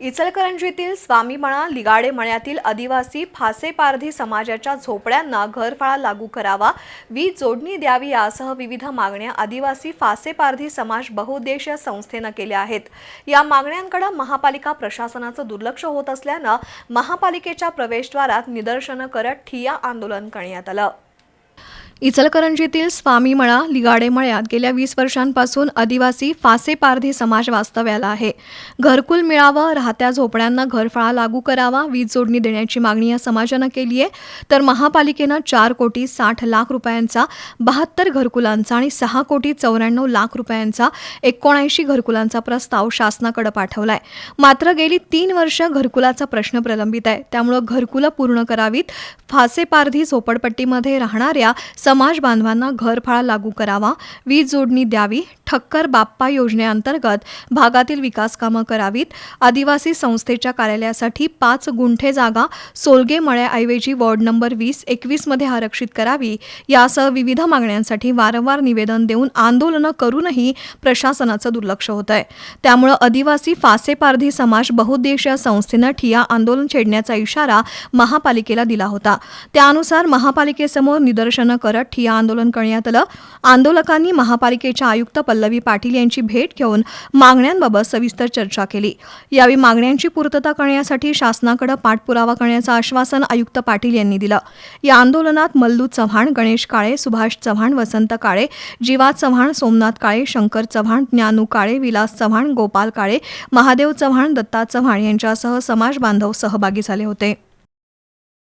इचलकरंजीतील स्वामीमणा लिगाडे मण्यातील आदिवासी फासेपारधी समाजाच्या झोपड्यांना घरफाळा लागू करावा. वीज जोडणी द्यावी यासह विविध मागण्या आदिवासी फासेपारधी समाज बहुउद्देशीय संस्थेनं केल्या आहेत. या मागण्यांकडे महापालिका प्रशासनाचं दुर्लक्ष होत असल्यानं महापालिकेच्या प्रवेशद्वारात निदर्शनं करत ठिया आंदोलन करण्यात आलं. इचलकरंजीतील स्वामीमळा लिगाडे मळ्यात गेल्या वीस वर्षांपासून आदिवासी फासे पारधी समाज वास्तव्याला आहे. घरकुल मिळावं राहत्या झोपड्यांना घरफाळा लागू करावा वीज जोडणी देण्याची मागणी या समाजानं केली आहे. तर महापालिकेनं चार कोटी साठ लाख रुपयांचा बहात्तर घरकुलांचा आणि सहा कोटी चौऱ्याण्णव लाख रुपयांचा एकोणऐंशी घरकुलांचा प्रस्ताव शासनाकडे पाठवलाय. मात्र गेली तीन वर्ष घरकुलाचा प्रश्न प्रलंबित आहे. त्यामुळं घरकुलं पूर्ण करावीत. फासे पारधी झोपडपट्टीमध्ये राहणाऱ्या समाज बांधवांना घरफाळा लागू करावा वीज जोडणी द्यावी ठक्कर बाप्पा योजनेअंतर्गत भागातील विकास कामं करावीत. आदिवासी संस्थेच्या कार्यालयासाठी पाच गुंठे जागा सोलगे मळ्याऐवजी वॉर्ड नंबर वीस एकवीसमध्ये आरक्षित करावी. यासह विविध मागण्यांसाठी वारंवार निवेदन देऊन आंदोलनं करूनही प्रशासनाचं दुर्लक्ष होत आहे त्यामुळं आदिवासी फासेपारधी समाज बहुउद्देशीय संस्थेनं ठिया आंदोलन छेडण्याचा इशारा महापालिकेला दिला होता. त्यानुसार महापालिकेसमोर निदर्शनं करत ठिया आंदोलन करण्यात आलं. आंदोलकांनी महापालिकेच्या आयुक्त पल्लवी पाटील यांची भेट घेऊन मागण्यांबाबत सविस्तर चर्चा केली. यावेळी मागण्यांची पूर्तता करण्यासाठी शासनाकडे पाठपुरावा करण्याचं आश्वासन आयुक्त पाटील यांनी दिलं. या आंदोलनात मल्लू चव्हाण गणेश काळे सुभाष चव्हाण वसंत काळे जीवा चव्हाण सोमनाथ काळे शंकर चव्हाण ज्ञानू काळे विलास चव्हाण गोपाल काळे महादेव चव्हाण दत्ता चव्हाण यांच्यासह समाज बांधव सहभागी झाले होते.